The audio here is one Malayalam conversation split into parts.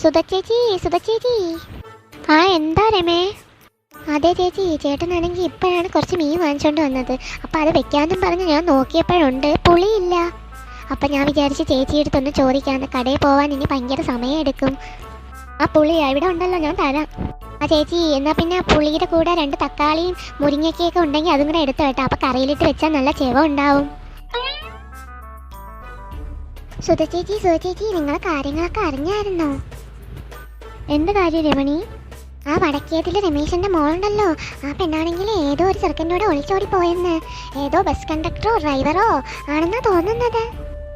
സുധ ചേച്ചി സുധ ചേച്ചി ആ എന്താ രമേ? അതെ ചേച്ചി ചേട്ടനാണെങ്കിൽ ഇപ്പോഴാണ് കുറച്ച് മീൻ വാങ്ങിച്ചോണ്ട് വന്നത്. അപ്പം അത് വെക്കാമെന്നും പറഞ്ഞ് ഞാൻ നോക്കിയപ്പോഴുണ്ട്. പുളിയില്ല. അപ്പം ഞാൻ വിചാരിച്ച് ചേച്ചിയുടെ അടുത്തൊന്ന് ചോദിക്കാമെന്ന് കടയിൽ പോവാൻ ഇനി ഭയങ്കര സമയം എടുക്കും ആ പുളി ഇവിടെ ഉണ്ടല്ലോ ഞാൻ തരാം. ആ ചേച്ചി എന്നാൽ പിന്നെ പുളിയുടെ കൂടെ രണ്ട് തക്കാളിയും മുരിങ്ങയ്ക്കൊക്കെ ഉണ്ടെങ്കിൽ അതും കൂടെ എടുത്തു കേട്ടോ അപ്പം കറിയിലിട്ട് വെച്ചാൽ നല്ല ചെവ ഉണ്ടാവും. സുധ ചേച്ചി സുധ ചേച്ചി നിങ്ങളെ കാര്യങ്ങളൊക്കെ അറിഞ്ഞായിരുന്നോ? എന്ത് കാര്യം രമണി? ആ വടക്കേതിൽ രമേശന്റെ മോളുണ്ടല്ലോ. ആ പെണ്ണാണെങ്കിൽ ഏതോ ഒരു ചെറുക്കന്റെ ഒളിച്ചോടി പോയെന്ന്. ഏതോ ബസ് കണ്ടക്ടറോ ഡ്രൈവറോ ആണെന്നാ തോന്നുന്നത്.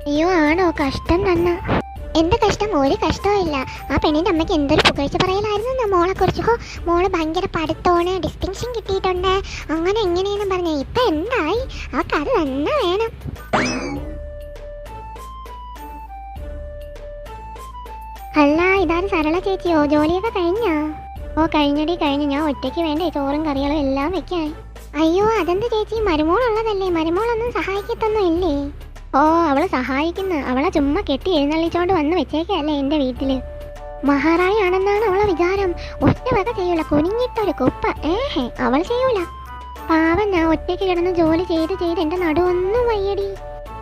അയ്യോ ആണോ? കഷ്ടം തന്നെ. എന്ത് കഷ്ടം? ഒരു കഷ്ടവും ഇല്ല. ആ പെണ്ണിന്റെ അമ്മയ്ക്ക് എന്തൊരു പുകഴ്ച പറയലായിരുന്നു മോളെ കുറിച്ചോ മോൾ ഭയങ്കര പഠിത്തമാണ് ഡിസ്റ്റിങ്ഷൻ കിട്ടിയിട്ടുണ്ട്. അങ്ങനെ എങ്ങനെയെന്ന് പറഞ്ഞ. ഇപ്പൊ എന്തായി? ആ കഥ തന്നെ വേണം. അല്ല ഇതാണ് സരള ചേച്ചിയോ ജോലിയൊക്കെ കഴിഞ്ഞാ? ഓ കഴിഞ്ഞടി കഴിഞ്ഞു. ഞാൻ ഒറ്റയ്ക്ക് വേണ്ടേ? ചോറും കറികളും എല്ലാം വെക്കാൻ. അയ്യോ അതെന്ത് ചേച്ചി? മരുമോളുള്ളതല്ലേ? മരുമോളൊന്നും സഹായിക്കത്തൊന്നും ഇല്ലേ? ഓ അവൾ സഹായിക്കുന്നു. അവളെ ചുമ്മാ കെട്ടി എഴുന്നള്ളിച്ചോണ്ട് വന്ന് വെച്ചേക്കല്ലേ എന്റെ വീട്ടിൽ. മഹാറാണി ആണെന്നാണ് അവളെ വിചാരം. ഒറ്റ വക ചെയ്യൂല. കുനിഞ്ഞിട്ടൊരു കുപ്പ. ഏഹേ അവൾ ചെയ്യൂല. പാവം ഞാൻ ഒറ്റയ്ക്ക് കിടന്ന് ജോലി ചെയ്ത് ചെയ്ത് എന്റെ നടുവൊന്നും വയ്യടി.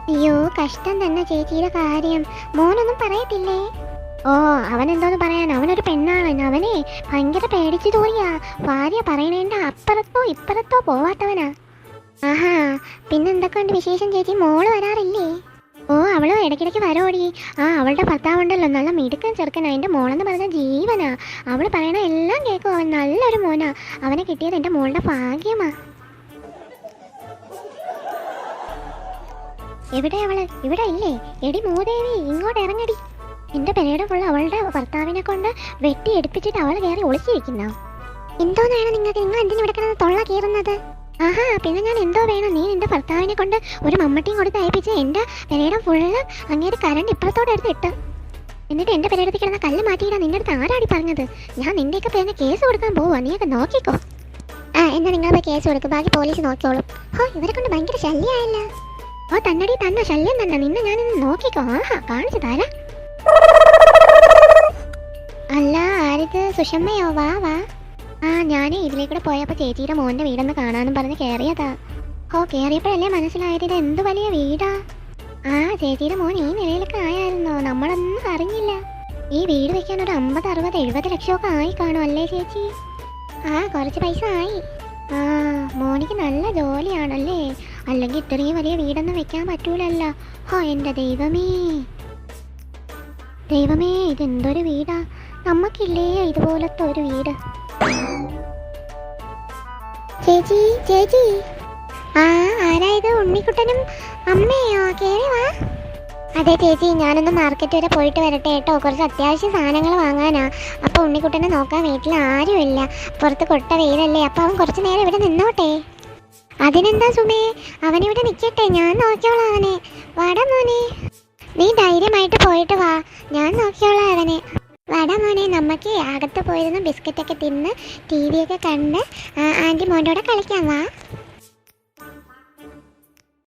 അയ്യോ കഷ്ടം തന്നെ ചേച്ചിയുടെ കാര്യം. മോനൊന്നും പറയത്തില്ലേ? ഓ അവൻ എന്തോന്ന് പറയാൻ? അവനൊരു പെണ്ണാണ്. അവനെ ഭയങ്കര പേടിച്ചു തോന്നിയാ ഭാര്യ പറയണേണ്ട അപ്പുറത്തോ ഇപ്പുറത്തോ പോവാത്തവനാ. ആഹാ പിന്നെന്തൊക്കെയുണ്ട് വിശേഷം ചേച്ചി? മോൾ വരാറില്ലേ? ഓ അവൾ ഇടയ്ക്കിടയ്ക്ക് വരോടി. ആ അവളുടെ ഭർത്താവുണ്ടല്ലോ. നല്ല മിടുക്കൻ ചെറുക്കനാ. എന്റെ മോളെന്ന് പറഞ്ഞ ജീവനാ. അവൾ പറയണ എല്ലാം കേൾക്കും അവൻ നല്ലൊരു മോനാ. അവനെ കിട്ടിയത് എന്റെ മോളുടെ ഭാഗ്യമാ. എവിടെ അവൾ? ഇവിടെ ഇല്ലേ? എടി മൂദേവി ഇങ്ങോട്ട് ഇറങ്ങടി. എന്റെ പെരയുടെ ഫുള്ള് അവളുടെ ഭർത്താവിനെ കൊണ്ട് വെട്ടി എടുപ്പിച്ചിട്ട് അവൾ കയറി ഒളിച്ചിരിക്കുന്ന? എന്തോന്നാണ് നിങ്ങൾക്ക് നിങ്ങൾ എന്തിനു ഇവിടെ തൊള്ള കീറുന്നത്? ആഹാ പിന്നെ ഞാൻ എന്തോ വേണം? നീ നിന്റെ ഭർത്താവിനെ കൊണ്ട് ഒരു മമ്മട്ടിയും കൊടുത്ത് അയപ്പിച്ച് എന്റെ പെരയുടെ ഫുള്ള് അങ്ങേര് കരണ്ട് ഇപ്പുറത്തോടെ എടുത്ത് ഇട്ട്. എന്നിട്ട് എന്റെ പെരയുടെ കിടന്ന കല്ല് മാറ്റിയിടാ നിന്റെ അടുത്ത് ആരാടി പറഞ്ഞത്? ഞാൻ നിന്റെയൊക്കെ പേരിന് കേസ് കൊടുക്കാൻ പോവാ. നീയൊക്കെ നോക്കിക്കോ. ആ എന്നാ നിങ്ങൾ പോയി കേസ് കൊടുക്കും. ബാക്കി പോലീസ് നോക്കിക്കോളും. ഹോ ഇവരെ കൊണ്ട് ഭയങ്കര ശല്യമായല്ലോ ഓ തന്നടി തന്ന. ശല്യം തന്നെ. നിന്നെ ഞാനിന്ന് നോക്കിക്കോ. ആഹാ കാണിച്ചു തരാം. സുഷമ്മയോ വാ വാ. ആ ഞാൻ ഇതിലേക്കൂടെ പോയപ്പോൾ ചേച്ചിയുടെ മോന്റെ വീടൊന്ന് കാണാനും പറഞ്ഞ് കയറിയതാ ഓ കയറിയപ്പോഴല്ലേ മനസ്സിലായത്? ഇത് എന്ത് വലിയ വീടാ? ആ ചേച്ചിയുടെ മോൻ ഈ നിലയിലൊക്കെ ആയായിരുന്നോ? നമ്മളൊന്നും അറിഞ്ഞില്ല. ഈ വീട് വെക്കാൻ ഒരു അമ്പത് അറുപത് എഴുപത് ലക്ഷമൊക്കെ ആയി കാണും അല്ലേ ചേച്ചി? ആ കുറച്ച് പൈസ ആയി. ആ മോനിക്ക് നല്ല ജോലിയാണല്ലേ? അല്ലെങ്കിൽ ഇത്രയും വലിയ വീടൊന്നും വെക്കാൻ പറ്റൂലല്ലോ. ഹോ എന്റെ ദൈവമേ. ദൈവമേ ഇതെന്തൊരു വീടാ? നമ്മക്കില്ലേ ഇതുപോലത്തെ ഒരു വീട്? ചേച്ചി ചേച്ചി. ആ ആരായത് ഉണ്ണിക്കുട്ടനും അമ്മയോ? കേറി വാ. അതെ ചേച്ചി ഞാനൊന്ന് മാർക്കറ്റ് വരെ പോയിട്ട് വരട്ടെ കേട്ടോ. കുറച്ച് അത്യാവശ്യ സാധനങ്ങൾ വാങ്ങാനാ. അപ്പോൾ ഉണ്ണിക്കുട്ടനെ നോക്കാൻ വീട്ടിൽ ആരുമില്ല. പുറത്ത് കൊട്ട വെയിലല്ലേ അപ്പോൾ അവൻ കുറച്ച് നേരം ഇവിടെ നിന്നോട്ടെ. അതിനെന്താ സുമേ? അവനിവിടെ നിൽക്കട്ടെ ഞാൻ നോക്കിയോളാം അവനെ. വാടാ മോനെ. നീ ധൈര്യമായിട്ട് പോയിട്ട് വാ. ഞാൻ നോക്കിയോളാം അവനെ. നമുക്ക് അകത്ത് പോയിരുന്ന് ബിസ്ക്കറ്റൊക്കെ തിന്ന് ടി വിയൊക്കെ കണ്ട് ആന്റി മോന്റെ കൂടെ കളിക്കാം വാ.